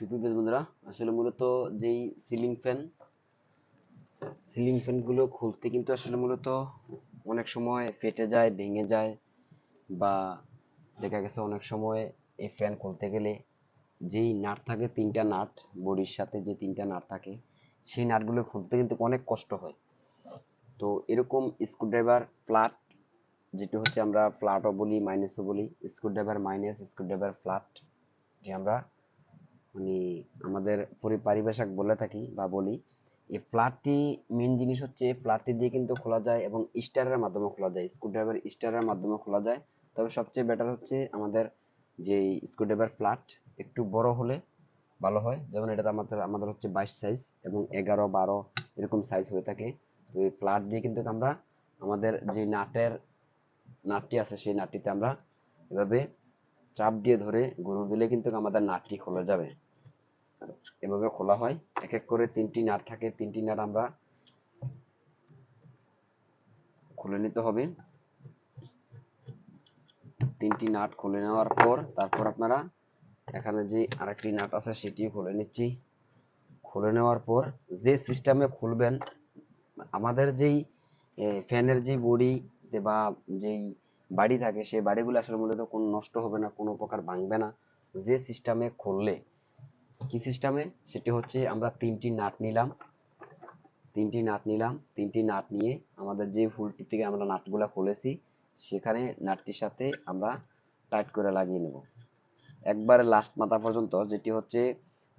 সুপ্রিয় বন্ধুরা। আসলে মূলত যেই সিলিং ফ্যান সিলিং ফ্যানগুলো খুলতে কিন্তু আসলে মূলত অনেক সময় ফেটে যায়, ভেঙে যায় বা দেখা গেছে অনেক সময় এই ফ্যান খুলতে গেলে যেই নাট থাকে, তিনটা নাট, বডির সাথে যে তিনটা নাট থাকে, সেই নাটগুলো খুলতে কিন্তু অনেক কষ্ট হয়। তো এরকম স্ক্রুড্রাইভার ফ্ল্যাট যেটা হচ্ছে আমরা ফ্ল্যাটও বলি মাইনাসও বলি স্ক্রুড্রাইভার মাইনাস স্ক্রুড্রাইভার ফ্ল্যাট যে আমরা মানে আমাদের পরি- বলে থাকি বা বলি এই ফ্ল্যাটটি মেন জিনিস হচ্ছে ফ্ল্যাটটি দিয়ে কিন্তু খোলা যায় এবং স্টারের মাধ্যমে খোলা যায়। স্ক্রুড্রাইভার স্টারের মাধ্যমে খোলা যায়। তবে সবচেয়ে বেটার হচ্ছে আমাদের যে স্ক্রুড্রাইভার ফ্ল্যাট একটু বড় হলে ভালো হয়। যেমন এটা আমাদের আমাদের হচ্ছে বাইশ সাইজ এবং এগারো, বারো এরকম সাইজ হয়ে থাকে। তো এই ফ্ল্যাট দিয়ে কিন্তু আমরা আমাদের যে নাটের নাটটি আছে সেই নাটটিতে আমরা এভাবে চাপ দিয়ে ধরে গুঁড়ো দিলে কিন্তু আমাদের নাটটি খোলা যাবে। এভাবে খোলা হয় এক এক করে তিনটি নাট থাকে, তিনটি নাট আমরা খুলে নিতে হবে। তিনটি নাট খুলে নেওয়ার পর, তারপর আপনারা এখানে যে আরেকটি নাট আছে সেটিও খুলে নিচ্ছি। খুলে নেওয়ার পর যে সিস্টেমে খুলবেন, আমাদের যেই ফ্যানের যে বডি, বা যেই বাড়ি থাকে, সেই বাড়িগুলো আসলে মূলত কোনো নষ্ট হবে না, কোনো প্রকার ভাঙবে না। যে সিস্টেমে খুললে, কি সিস্টেমে সেটি হচ্ছে আমরা তিনটি নাট নিলাম। তিনটি নাট নিলাম। তিনটি নাট নিয়ে আমাদের যে ফুলটি থেকে আমরা নাটগুলা খুলেছি, সেখানে নাটটির সাথে আমরা টাইট করে লাগিয়ে নেব। একবারে লাস্ট মাথা পর্যন্ত, যেটি হচ্ছে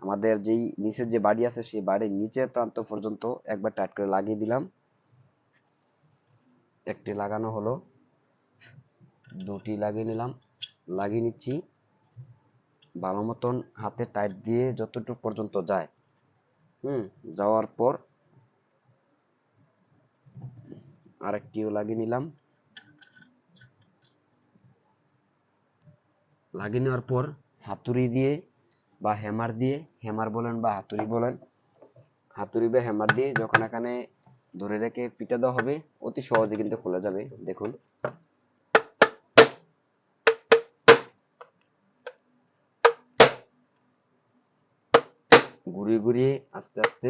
আমাদের যেই নিচের যে বাড়ি আছে, সেই বাড়ির নিচের প্রান্ত পর্যন্ত একবার টাইট করে লাগিয়ে দিলাম। একটি লাগানো হলো। দুটি লাগিয়ে নিলাম। লাগিয়ে নিচ্ছি। ভালো মতন হাতে টাইট দিয়ে যতটুকু পর্যন্ত যায়। হুম, যাওয়ার পর আরেকটিও লাগিয়ে নিলাম। লাগিয়ে নেওয়ার পর হাতুড়ি দিয়ে বা হ্যামার দিয়ে হ্যামার বলেন বা হাতুড়ি বলেন, হাতুড়ি বা হ্যামার দিয়ে যখন এখানে ধরে রেখে পিটা দেওয়া হবে, অতি সহজে কিন্তু খোলা যাবে। দেখুন ঘুরিয়ে ঘুরিয়ে আস্তে আস্তে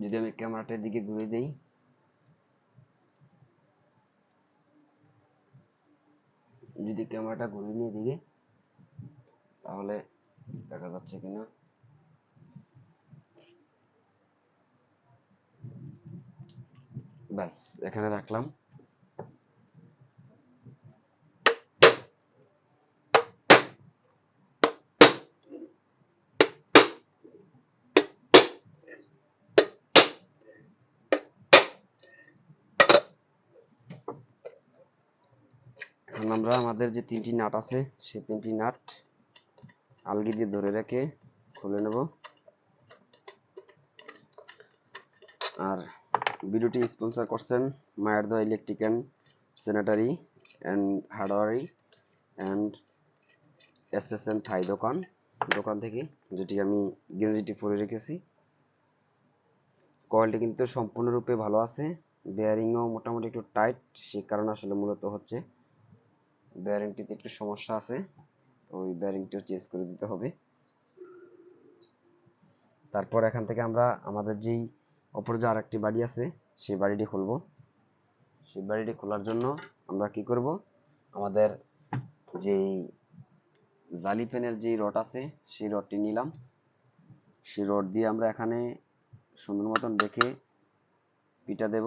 যদি আমি ক্যামেরাটার দিকে ঘুরিয়ে দেই। যদি ক্যামেরাটা ঘুরিয়ে নিয়ে দিকে তাহলে দেখা যাচ্ছে কিনা। ব্যাস, এখানে রাখলাম। এখন আমরা আমাদের যে তিনটি নাট আছে, সেই তিনটি নাট আলগি দিয়ে ধরে রেখে খুলে নেব। আর ভিডিওটি স্পন্সর করছেন মায়ের the electric and sanitary and hardware and S S N থাই দোকান। দোকান থেকে যেটি আমি গেঞ্জিটি পরে রেখেছি। কোয়ালিটি কিন্তু সম্পূর্ণরূপে ভালো আছে। বেয়ারিংও মোটামুটি একটু টাইট সেই কারণে আসলে মূলত হচ্ছে বেয়ারিংটিতে একটু সমস্যা আছে ওই বেয়ারিংটিও চেঞ্জ করে দিতে হবে। তারপর এখান থেকে আমরা আমাদের যেই অপরে যে আরেকটি বাড়ি আছে, সেই বাড়িটি খুলব। সেই বাড়িটি খোলার জন্য আমরা কি করব? আমাদের যেই জালি পেনের যে রড আছে, সেই রডটি নিলাম। সেই রড দিয়ে আমরা এখানে সুন্দর মতন দেখে পিটা দেব।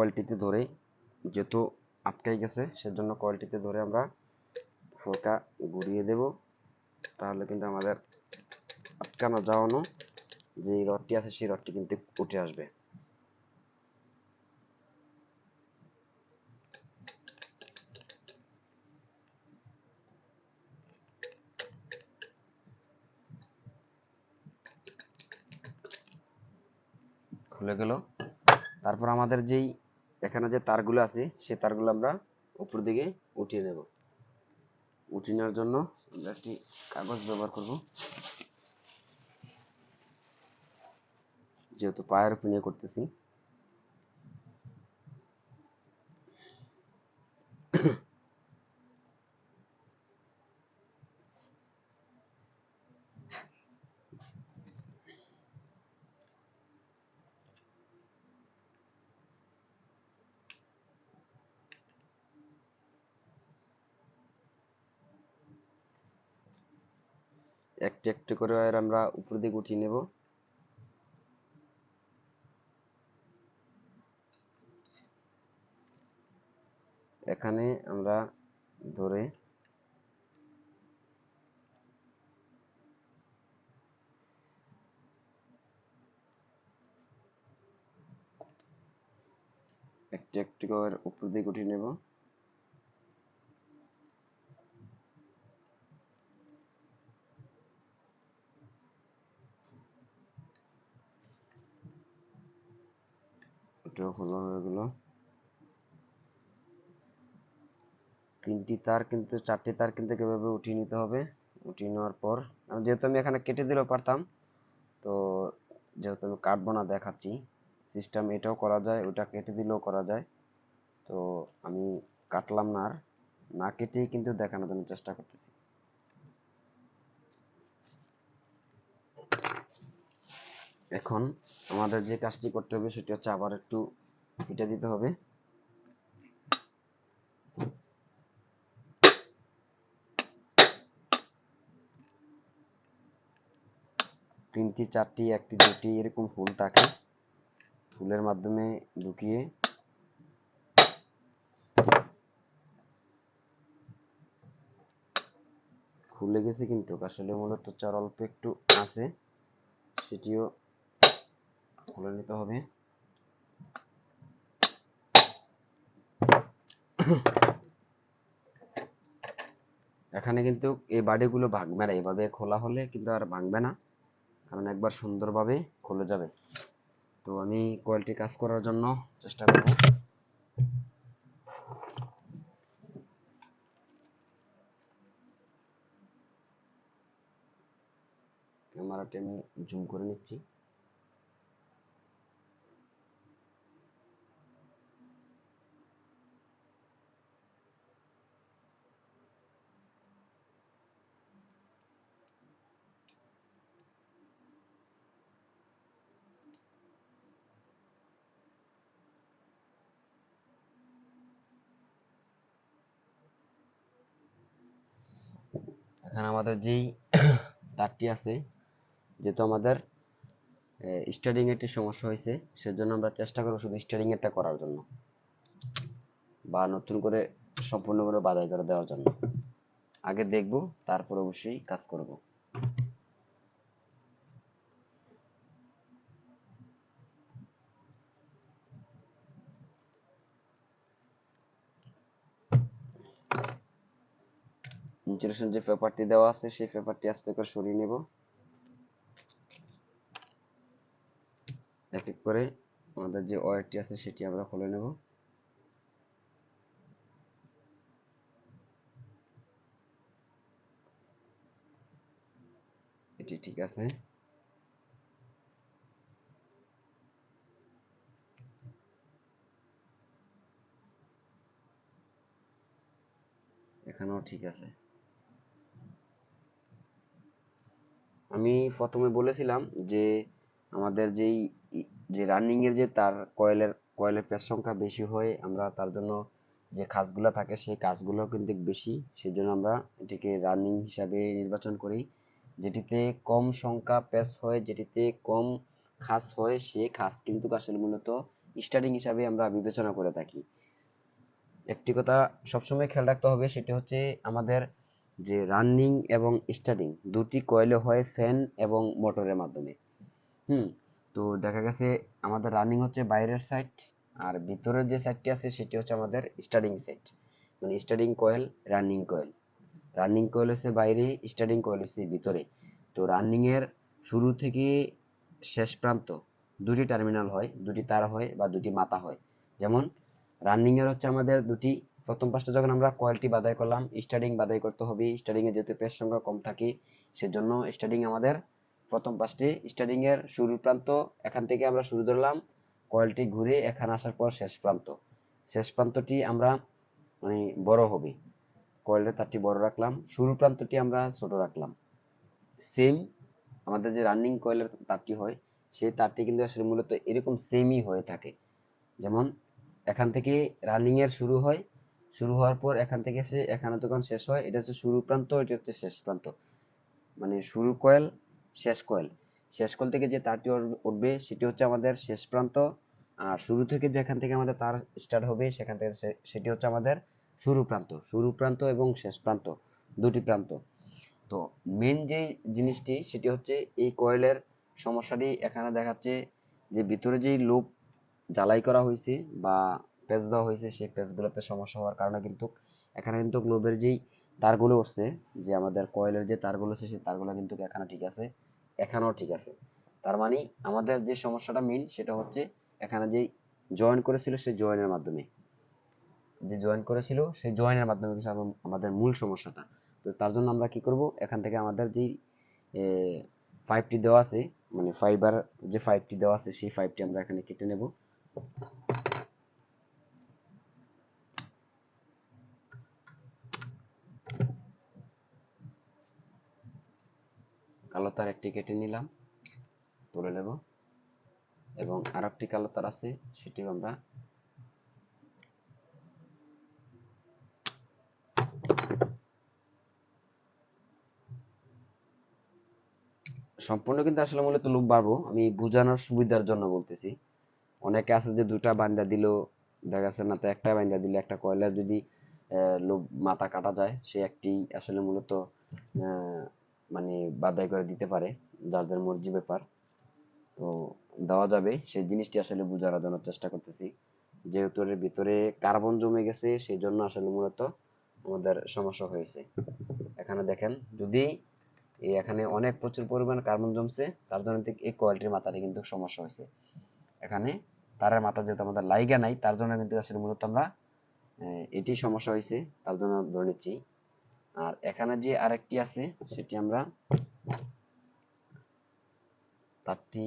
কোয়ালিটিতে ধরে, যেহেতু আটকাই গেছে, সেজন্য কোয়ালিটিতে ধরে আমরা হালকা ঘুরিয়ে দেব। তাহলে কিন্তু আমাদের আটকানো যাওয়ানো যে রডটি আছে, সেই রডটি কিন্তু উঠে আসবে। খুলে গেল। তারপর আমাদের যেই এখানে যে তারগুলো আছে, সে তারগুলো আমরা উপর দিকে উঠিয়ে নেব। উঠিয়ে নেওয়ার জন্য আমরা একটি কাগজ ব্যবহার করব। যেহেতু পায়ের উপর নিয়ে করতেছি। একটি একটি করে আমরা উপর দিকে উঠিয়ে নেব। এখানে আমরা ধরে একটি একটি করে উপর দিকে উঠিয়ে নেব এটাও খোলা হয়ে গেল তিনটি তার কিন্তু, চারটি তার কিন্তু এভাবে উঠিয়ে নিতে হবে। উঠিয়ে নেওয়ার পর যেহেতু আমি এখানে কেটে দিলেও পারতাম, তো যেহেতু আমি কাটবো না দেখাচ্ছি সিস্টেম এটাও করা যায়, ওটা কেটে দিলেও করা যায়। তো আমি কাটলাম না আর, না কেটেই কিন্তু দেখানোর জন্য চেষ্টা করতেছি। এখন আমাদের যে কাজটি করতে হবে, সেটি হচ্ছে আবার একটু পিঠে দিতে হবে। তিনটি, চারটি, একটি, দুটি এরকম ফুল থাকে। ফুলের মাধ্যমে ঢুকিয়ে খুলে গেছে কিন্তু, আসলে মূলত চার অল্প একটু আছে, সেটিও খুলে নিতে হবে। এখানে কিন্তু এই বাড়িগুলো ভাঙবে না এভাবে খোলা হলে কিন্তু আর ভাঙবে না। কারণ একবার সুন্দরভাবে খুলে যাবে। তো আমি কোয়ালিটি কাজ করার জন্য চেষ্টা করব। ক্যামেরাটি আমি জুম করে নিচ্ছি। এখানে আমাদের যেই তারটি আছে, যেহেতু আমাদের স্টারিং একটি সমস্যা হয়েছে, সেজন্য আমরা চেষ্টা করব শুধু স্টারিং এরটা করার জন্য বা নতুন করে সম্পূর্ণ করে বাধাই করে দেওয়ার জন্য। আগে দেখব, তারপর অবশ্যই কাজ করব। ইনসুলেশন যে পেপারটি দেওয়া আছে, সেই পেপারটি আস্তে করে সরিয়ে নেব। এক এক করে আমাদের যে ওয়্যারটি আছে, সেটি আমরা খুলে নেব। এটি ঠিক আছে। এখানেও ঠিক আছে। আমি প্রথমে বলেছিলাম যে, আমাদের যেই যে রানিং এর যে তার কয়েলের কয়েলের পেজ সংখ্যা বেশি হয়, আমরা তার জন্য যে কাজগুলো থাকে, সেই কাজগুলো কিন্তু বেশি। সেজন্য আমরা এটিকে রানিং হিসাবে নির্বাচন করি। যেটিতে কম সংখ্যা পেজ হয়, যেটিতে কম খাস হয়, সে খাস কিন্তু আসলে মূলত স্টার্টিং হিসাবে আমরা বিবেচনা করে থাকি। একটি কথা সবসময় খেয়াল রাখতে হবে, সেটি হচ্ছে আমাদের যে রানিং এবং স্টার্টিং, দুটি কয়েলে হয় ফ্যান এবং মোটরের মাধ্যমে। হুম, তো দেখা গেছে আমাদের রানিং হচ্ছে বাইরের সাইড, আর ভিতরের যে সাইডটি আছে সেটি হচ্ছে আমাদের স্টার্টিং সাইড। মানে starting coil, running coil. Running coil হচ্ছে বাইরে, স্টার্টিং কয়েল হচ্ছে ভিতরে। তো রানিং এর শুরু থেকে শেষ প্রান্ত দুটি টার্মিনাল হয়, দুটি তার হয় বা দুটি মাথা হয়। যেমন রানিং এর হচ্ছে আমাদের দুটি প্রথম পাঁচটা যখন আমরা কয়েলটি বাদাই করলাম স্টার্টিং বাদাই করতে হবে স্টার্টিং এ যেহেতু পেজ সংখ্যা কম থাকে, সেজন্য স্টার্টিং আমাদের প্রথম পাঁচটি স্টার্টিং এর শুরু প্রান্ত, এখান থেকে আমরা শুরু ধরলাম কয়েলটি ঘুরে এখানে আসার পর শেষ প্রান্ত। শেষ প্রান্তটি আমরা মানে বড় হবে। কয়েলের তারটি বড় রাখলাম শুরু প্রান্তটি আমরা ছোট রাখলাম। সেম আমাদের যে রানিং কয়েলের তারটি হয়, সেই তারটি কিন্তু আসলে মূলত এরকম সেমই হয়ে থাকে। যেমন, এখান থেকে রানিং এর শুরু হয় শুরু হওয়ার পর এখান থেকে সে এখানে তখন শেষ হয়, এটা হচ্ছে শুরু প্রান্ত, এটা হচ্ছে শেষ প্রান্ত। মানে শুরু কয়েল, শেষ কয়েল। শেষ কয়েল থেকে যে তারটি উঠবে, সেটি হচ্ছে আমাদের শেষ প্রান্ত। আর শুরু থেকে যেখান থেকে আমাদের তার স্টার্ট হবে, সেখান থেকে সেটি হচ্ছে আমাদের শুরু প্রান্ত। শুরু প্রান্ত এবং শেষ প্রান্ত, দুটি প্রান্ত। তো মেন যে জিনিসটি, সেটি হচ্ছে এই কয়েলের সমস্যাটি এখানে দেখাচ্ছে যে ভিতরে যেই লুপ জ্বালাই করা হয়েছে বা পেঁচ দেওয়া হয়েছে, সেই পেঁচগুলোতে সমস্যা হওয়ার কারণে কিন্তু এখানে কিন্তু লোবের যেই তারগুলো উঠছে, যে আমাদের কয়েলের যে তারগুলো আছে, সেই তারগুলো কিন্তু এখানে ঠিক আছে, এখানেও ঠিক আছে। তার মানে আমাদের যে সমস্যাটা মেইন সেটা হচ্ছে এখানে যেই জয়েন করেছিল সেই জয়েনের মাধ্যমে। যে জয়েন করেছিল সেই জয়েনের মাধ্যমে কিন্তু আমাদের মূল সমস্যাটা। তো তার জন্য আমরা কি করব? এখান থেকে আমাদের যেই ফাইভটি দেওয়া আছে মানে ফাইবার যে ফাইভটি দেওয়া আছে, সেই ফাইভটি আমরা এখানে কেটে নেব কালো তার একটি কেটে নিলাম, তুলে নেব। এবং আর একটি কালো তার আছে, সেটিও আমরা সম্পূর্ণ কিন্তু আসলে মূলত লুপ বাড়বো। আমি বোঝানোর সুবিধার জন্য বলতেছি। অনেকে আছে যে দুটা বান্দা দিল দেখা যাচ্ছে না, তো একটা বান্দা দিলে একটা কয়লার যদি লোভ মাথা কাটা যায়, সে একটি আসলে মূলত মানে বাদাই করে দিতে পারে, যাদের মর্জি ব্যাপার। তো দেওয়া যাবে। সেই জিনিসটি আসলে বোঝানোর জন্য চেষ্টা করতেছি। যেহেতু এর ভিতরে কার্বন জমে গেছে সেই জন্য আসলে মূলত আমাদের সমস্যা হয়েছে। এখানে দেখেন, যদি এখানে অনেক প্রচুর পরিমাণ কার্বন জমছে, তার জন্য এই কোয়ালিটির মাথাটা কিন্তু সমস্যা হয়েছে। এখানে তারের মাথা যেহেতু আমাদের লাইগা নাই, তার জন্য কিন্তু আসলে মূলত আমরা এটি সমস্যা হয়েছে, তার জন্য ধরে নিচ্ছি। আর এখানে যে আরেকটি আছে, সেটি আমরা তারটি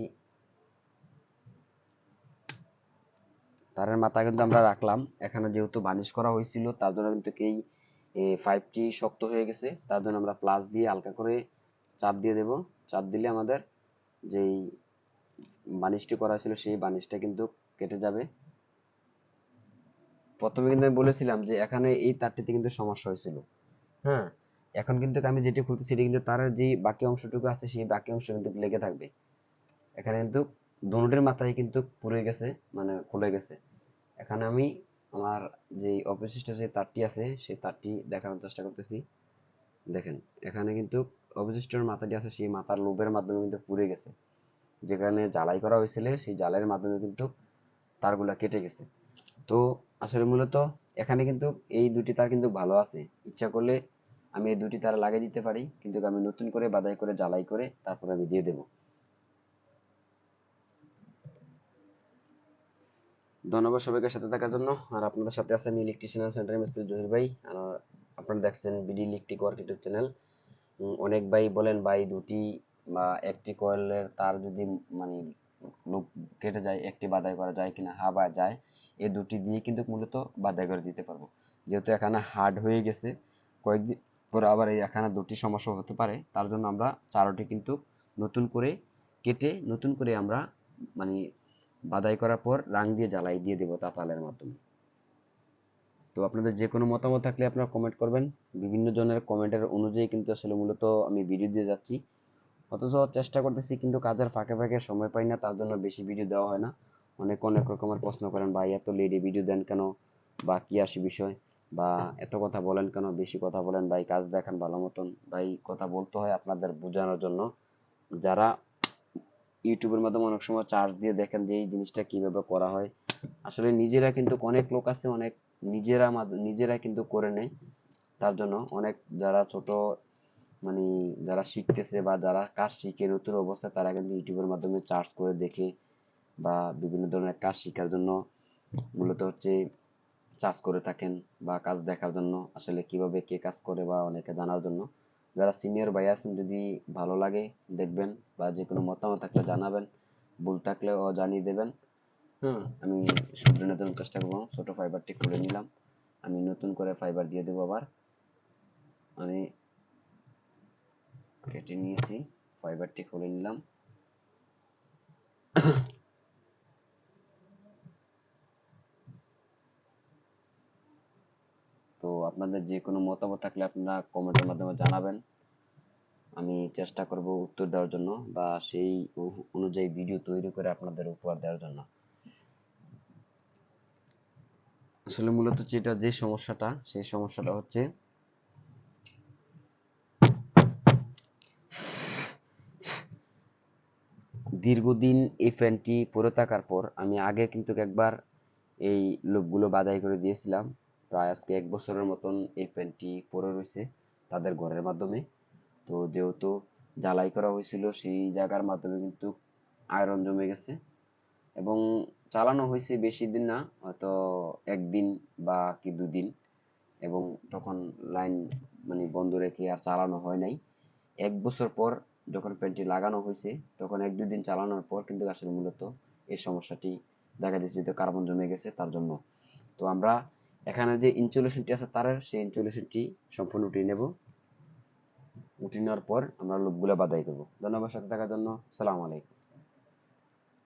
তারের মাথা কিন্তু আমরা রাখলাম। এখানে যেহেতু বানিশ করা হয়েছিল, তার জন্য কিন্তু এই ফাইভটি শক্ত হয়ে গেছে, তার জন্য আমরা প্লাস দিয়ে হালকা করে চাপ দিয়ে দেব। চাপ দিলে আমাদের যেই বানিশটি করা ছিল, সেই বানিশটা কিন্তু কেটে যাবে। প্রথমে কিন্তু আমি বলেছিলাম যে এখানে এই তারটিতে কিন্তু সমস্যা হয়েছিল। হ্যাঁ? এখন কিন্তু আমি যেটি খুলতেছি, সেটি কিন্তু তারের যে বাকি অংশটুকু আছে, সেই বাকি অংশ কিন্তু লেগে থাকবে। এখানে কিন্তু দোনোটির মাথায় কিন্তু পুড়ে গেছে মানে খুলে গেছে। এখানে আমি আমার যে অবশিষ্ট যে তারটি আছে, সেই তারটি দেখানোর চেষ্টা করতেছি। দেখেন, এখানে কিন্তু অবশিষ্টর মাথাটি আছে, সেই মাথার লোভের মাধ্যমে কিন্তু পুড়ে গেছে। যেখানে জ্বালাই করা হয়েছিল, সেই জ্বালাইয়ের মাধ্যমে কিন্তু তারগুলা কেটে গেছে। তো আসলে মূলত এখানে কিন্তু এই দুটি তার কিন্তু ভালো আছে। ইচ্ছা করলে আমি এই দুটি তার লাগিয়ে দিতে পারি, কিন্তু আমি নতুন করে বাদাই করে, জ্বালাই করে তারপরে আমি দিয়ে দেবো। ধন্যবাদ সবাইকে সাথে থাকার জন্য। আর আপনাদের সাথে আছে আমি ইলেকট্রিশিয়ান সেন্টার মিস্ত্রি জহির ভাই। আপনারা দেখছেন BD electric work YouTube channel অনেক ভাই বলেন, ভাই, দুটি বা একটি কয়েলের তার যদি মানে লুপ কেটে যায়, একটি বাদাই করা যায় কিনা? হা বা যায়। এই দুটি দিয়ে কিন্তু মূলত বাদাই করে দিতে পারব। যেহেতু এখানে হার্ড হয়ে গেছে, কয়েকদিন পরে আবার এই এখানে দুটি সমস্যা হতে পারে। তার জন্য আমরা চারোটি কিন্তু নতুন করে কেটে, নতুন করে আমরা মানে বাদাই করার পর রাং দিয়ে জ্বালাই দিয়ে দেবো তাতালের মাধ্যমে। তো আপনাদের যে কোনো মতামত থাকলে আপনারা কমেন্ট করবেন। বিভিন্ন জনের কমেন্টের অনুযায়ী কিন্তু আসলে মূলত আমি ভিডিও দিয়ে যাচ্ছি। অথচ চেষ্টা করতেছি কিন্তু কাজের ফাঁকে ফাঁকে সময় পাই না, তার জন্য বেশি ভিডিও দেওয়া হয় না। অনেক অনেক রকমের প্রশ্ন করেন, ভাই, এত লেডি ভিডিও দেন কেন? বা কি আসি বিষয়? বা এত কথা বলেন কেন, বেশি কথা বলেন, ভাই কাজ দেখান ভালো মতন, ভাই কথা বলতে হয় আপনাদের বোঝানোর জন্য। যারা ইউটিউবের মাধ্যমে অনেক সময় চার্জ দিয়ে দেখেন যে এই জিনিসটা কীভাবে করা হয়। আসলে নিজেরা কিন্তু অনেক লোক আছে, অনেক নিজেরা নিজেরা কিন্তু করে নেয়। তার জন্য অনেক যারা ছোট মানে যারা শিখতেছে বা যারা কাজ শিখে নতুন অবস্থায়, তারা কিন্তু ইউটিউবের মাধ্যমে চার্জ করে দেখে বা বিভিন্ন ধরনের কাজ শেখার জন্য। মূলত হচ্ছে চার্জ করে থাকেন বা কাজ দেখার জন্য, আসলে কীভাবে কে কাজ করে বা অনেকে জানার জন্য। যারা সিনিয়র ভাই আছেন, যদি ভালো লাগে দেখবেন বা যে কোনো মতামত থাকলে জানাবেন, ভুল থাকলেও জানিয়ে দেবেন। হুম, আমি শুধরানোর জন্য চেষ্টা করব। ছোট ফাইবারটি খুলে নিলাম। আমি নতুন করে ফাইবার দিয়ে দেবো আবার। আমি কেটে নিয়েছি ফাইবারটি খুলে নিলাম। তো আপনাদের যে কোনো মতামত থাকলে আপনারা কমেন্টের মাধ্যমে জানাবেন। আমি চেষ্টা করব উত্তর দেওয়ার জন্য বা সেই অনুযায়ী ভিডিও তৈরি করে আপনাদের উপহার দেওয়ার জন্য। আসলে মূলত যেটা, যে সমস্যাটা, সেই সমস্যাটা হচ্ছে দীর্ঘদিন এই ফ্যানটি পরে থাকার পর আমি আগে কিন্তু একবার এই লোকগুলো বাধাই করে দিয়েছিলাম। প্রায় আজকে এক বছরের মতন এই ফ্যানটি পরে রয়েছে তাদের ঘরের মাধ্যমে। তো যেহেতু জ্বালাই করা হয়েছিল, সেই জায়গার মাধ্যমে কিন্তু আয়রন জমে গেছে এবং চালানো হয়েছে বেশি দিন না, হয়তো একদিন বা কি দুদিন এবং তখন লাইন মানে বন্ধ রেখে আর চালানো হয় নাই। এক বছর পর যখন ফ্যানটি লাগানো হয়েছে, তখন এক দুই দিন চালানোর পর কিন্তু আসলে মূলত এই সমস্যাটি দেখা দিচ্ছে যে কার্বন জমে গেছে তার জন্য। তো আমরা এখানে যে ইনসুলেশনটি আছে, তারের সেই ইনসুলেশনটি সম্পূর্ণ উঠিয়ে নেব। উঠিয়ে নেওয়ার পর আমরা লোকগুলো বাদাই দেবো। ধন্যবাদ সাথে থাকার জন্য। সালাম আলাইকুম।